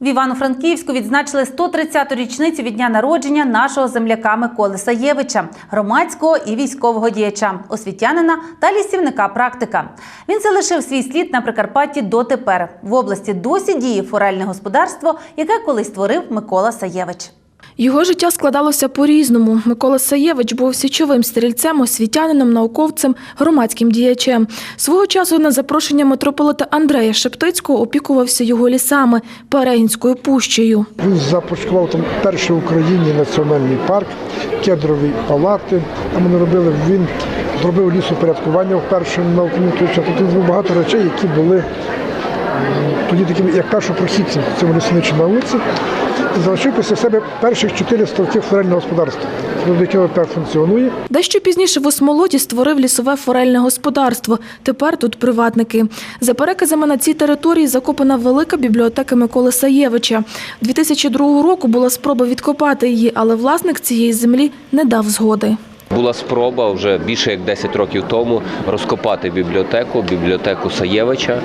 В Івано-Франківську відзначили 130-ту річницю від дня народження нашого земляка Миколи Саєвича, громадського і військового діяча, освітянина та лісівника практика. Він залишив свій слід на Прикарпатті дотепер. В області досі діє форельне господарство, яке колись створив Микола Саєвич. Його життя складалося по-різному. Микола Саєвич був січовим стрільцем, освітянином, науковцем, громадським діячем. Свого часу на запрошення митрополита Андрея Шептицького опікувався його лісами Перегінською пущею. Він започаткував там перший в Україні національний парк, кедрові палати. Там вони робили, він зробив лісопорядкування вперше на Україні. Тобто тут було багато речей, які були тоді такими, як першопрохідці в цьому лісничій науці. Залишив після себе перших 400 років ферельного господарства, до якого тепер функціонує. Дещо пізніше в Осмолоті створив лісове форельне господарство. Тепер тут приватники. За переказами на цій території закопана велика бібліотека Миколи Саєвича. 2002 року була спроба відкопати її, але власник цієї землі не дав згоди. Була спроба вже більше як 10 років тому розкопати бібліотеку, бібліотеку Саєвича.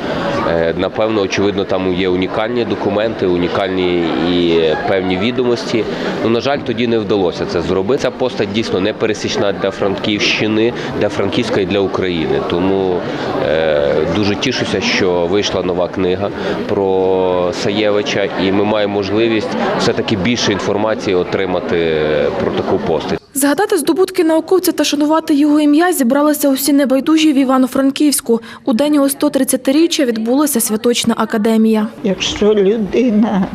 Е, Напевно, очевидно, там є унікальні документи, унікальні і певні відомості. Ну, на жаль, тоді не вдалося це зробити. Ця постать дійсно не пересічна для Франківщини, для Франківська і для України. Тому е, дуже тішуся, що вийшла нова книга про Саєвича, і ми маємо можливість все-таки більше інформації отримати про таку постать. Згадати здобутки науковця та шанувати його ім'я зібралися усі небайдужі в Івано-Франківську. У день його 130-річчя відбулася Святочна академія. Якщо людина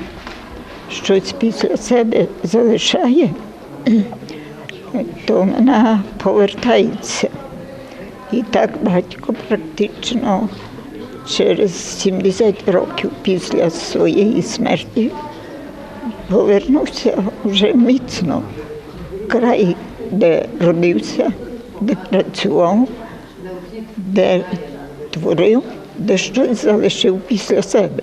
щось після себе залишає, то вона повертається. І так батько практично через 70 років після своєї смерті повернувся вже міцно край, де родився, де працював, де творив, де щось залишив після себе.